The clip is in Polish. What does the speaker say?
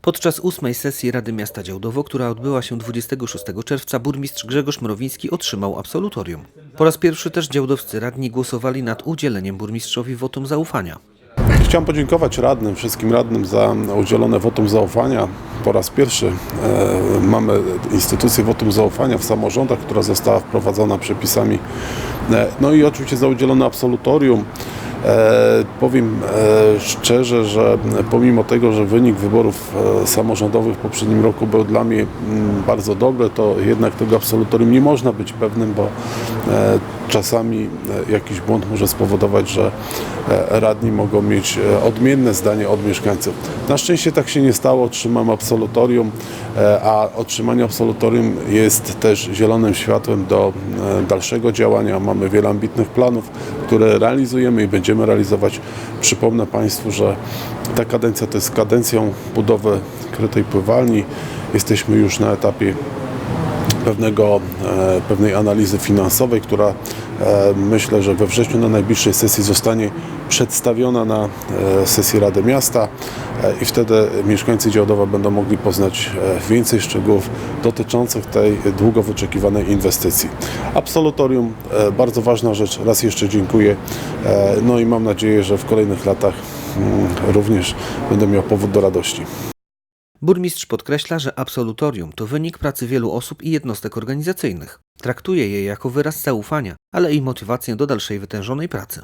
Podczas ósmej sesji Rady Miasta Działdowo, która odbyła się 26 czerwca, burmistrz Grzegorz Mrowiński otrzymał absolutorium. Po raz pierwszy też działdowscy radni głosowali nad udzieleniem burmistrzowi wotum zaufania. Chciałem podziękować radnym, wszystkim radnym za udzielone wotum zaufania. Po raz pierwszy e, mamy instytucję wotum zaufania w samorządach, która została wprowadzona przepisami. E, no i oczywiście za udzielone absolutorium. E, powiem e, szczerze, że pomimo tego, że wynik wyborów e, samorządowych w poprzednim roku był dla mnie mm, bardzo dobry, to jednak tego absolutorium nie można być pewnym, bo czasami jakiś błąd może spowodować, że radni mogą mieć odmienne zdanie od mieszkańców. Na szczęście tak się nie stało, otrzymam absolutorium, a otrzymanie absolutorium jest też zielonym światłem do dalszego działania. Mamy wiele ambitnych planów, które realizujemy i będziemy realizować. Przypomnę Państwu, że ta kadencja to jest kadencją budowy krytej pływalni. Jesteśmy już na etapie pewnego, e, pewnej analizy finansowej, która e, myślę, że we wrześniu na najbliższej sesji zostanie przedstawiona na e, sesji Rady Miasta i wtedy mieszkańcy Działdowa będą mogli poznać więcej szczegółów dotyczących tej długo wyczekiwanej inwestycji. Absolutorium, bardzo ważna rzecz, raz jeszcze dziękuję, no i mam nadzieję, że w kolejnych latach mm, również będę miał powód do radości. Burmistrz podkreśla, że absolutorium to wynik pracy wielu osób i jednostek organizacyjnych. Traktuje je jako wyraz zaufania, ale i motywację do dalszej wytężonej pracy.